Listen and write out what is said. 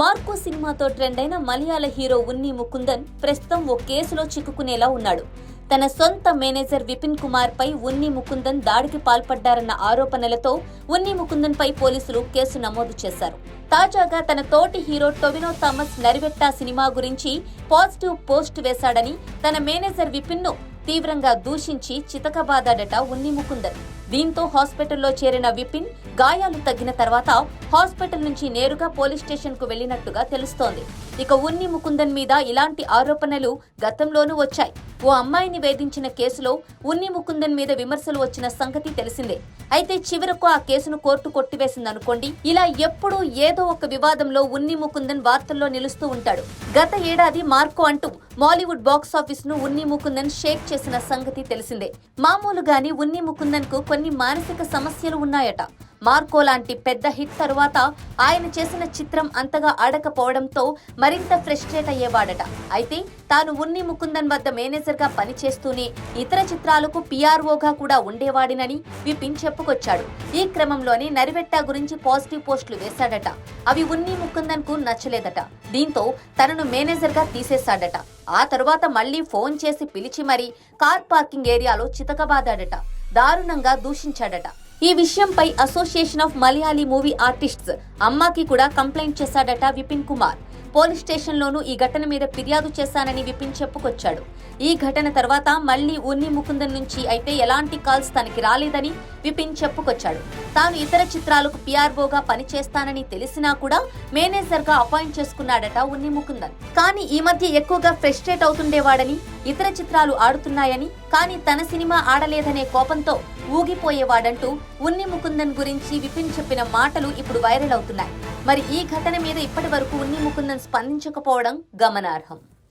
Marco సినిమాతో trend అయిన మలయాళ hero ఉన్ని ముకుందన్ ప్రస్తుతం ఓ కేసులో చిక్కుకునేలా ఉన్నాడు. తన సొంత మేనేజర్ విపిన్ కుమార్ పై ఉన్ని ముకుందన్ దాడికి పాల్పడ్డారన్న ఆరోపణలతో ఉన్ని ముకుందన్ పై పోలీసులు కేసు నమోదు చేశారు. తాజాగా తన తోటి హీరో టొవినో థామస్ నరివెట్టా సినిమా గురించి పాజిటివ్ పోస్ట్ వేశాడని తన మేనేజర్ విపిన్ను తీవ్రంగా దూషించి చితకబాదాడట ఉన్ని ముకుందన్ దీంతో హాస్పిటల్లో చేరిన విపిన్ గాయాలు తగ్గిన తర్వాత హాస్పిటల్ నుంచి నేరుగా పోలీస్ స్టేషన్కు వెళ్ళినట్టుగా తెలుస్తోంది. ఇక ఉన్ని ముకుందన్ మీద ఇలాంటి ఆరోపణలు గతంలోనూ వచ్చాయి. ఓ అమ్మాయిని వేధించిన కేసులో ఉన్ని ముకుందన్ మీద విమర్శలు వచ్చిన సంగతి తెలిసిందే. అయితే చివరకు ఆ కేసును కోర్టు కొట్టివేసిందనుకోండి ఇలా ఎప్పుడూ ఏదో ఒక వివాదంలో ఉన్ని ముకుందన్ వార్తల్లో నిలుస్తూ ఉంటాడు. గత ఏడాది మార్కో అంటూ మాలీవుడ్ బాక్స్ ఆఫీస్ను ఉన్ని ముకుందన్ షేక్ చేసిన సంగతి తెలిసిందే. మామూలుగాని ఉన్ని ముకుందన్కు కొన్ని మానసిక సమస్యలు ఉన్నాయట. మార్కో లాంటి పెద్ద హిట్ తరువాత ఆయన చేసిన చిత్రం అంతగా ఆడకపోవడంతో మరింత ఫ్రస్ట్రేట్ అయ్యేవాడట. అయితే తాను ఉన్ని ముకుందన్ వద్ద మేనేజర్గా పనిచేస్తూనే ఇతర చిత్రాలకు పీఆర్ఓగా కూడా ఉండేవాడినని విపిన్ చెప్పుకొచ్చాడు. ఈ క్రమంలోనే నరివెట్ట గురించి పాజిటివ్ పోస్టులు వేశాడట. అవి ఉన్ని ముకుందన్కు నచ్చలేదట. దీంతో తనను మేనేజర్గా తీసేశాడట. ఆ తరువాత మళ్ళీ ఫోన్ చేసి పిలిచి మరీ కార్ పార్కింగ్ ఏరియాలో చితకబాదాడట. దారుణంగా దూషించాడట. ఈ విషయంపై association of Malayali movie artists అమ్మాకి కూడా కంప్లైంట్ చేశాడట విపిన్ కుమార్. పోలీస్ స్టేషన్లోనూ ఈ ఘటన మీద ఫిర్యాదు చేశానని విపిన్ చెప్పుకొచ్చాడు. ఈ ఘటన తర్వాత మళ్ళీ ఉన్ని ముకుందన్ నుంచి అయితే ఎలాంటి కాల్స్ తనకి రాలేదని విపిన్ చెప్పుకొచ్చాడు. తాను ఇతర చిత్రాలకు పిఆర్ఓగా పనిచేస్తానని తెలిసినా కూడా మేనేజర్గా అపాయింట్ చేసుకున్నాడట ఉన్ని ముకుందన్. కానీ ఈ మధ్య ఎక్కువగా ఫ్రస్ట్రేట్ అవుతుండేవాడని ఇతర చిత్రాలు ఆడుతున్నాయని కానీ తన సినిమా ఆడలేదనే కోపంతో ఊగిపోయేవాడంటూ ఉన్ని ముకుందన్ గురించి విపిన్ చెప్పిన మాటలు ఇప్పుడు వైరల్ అవుతున్నాయి. మరి ఈ ఘటన మీద ఇప్పటి వరకు ఉన్ని ముకుందన్ స్పందించకపోవడం గమనార్హం.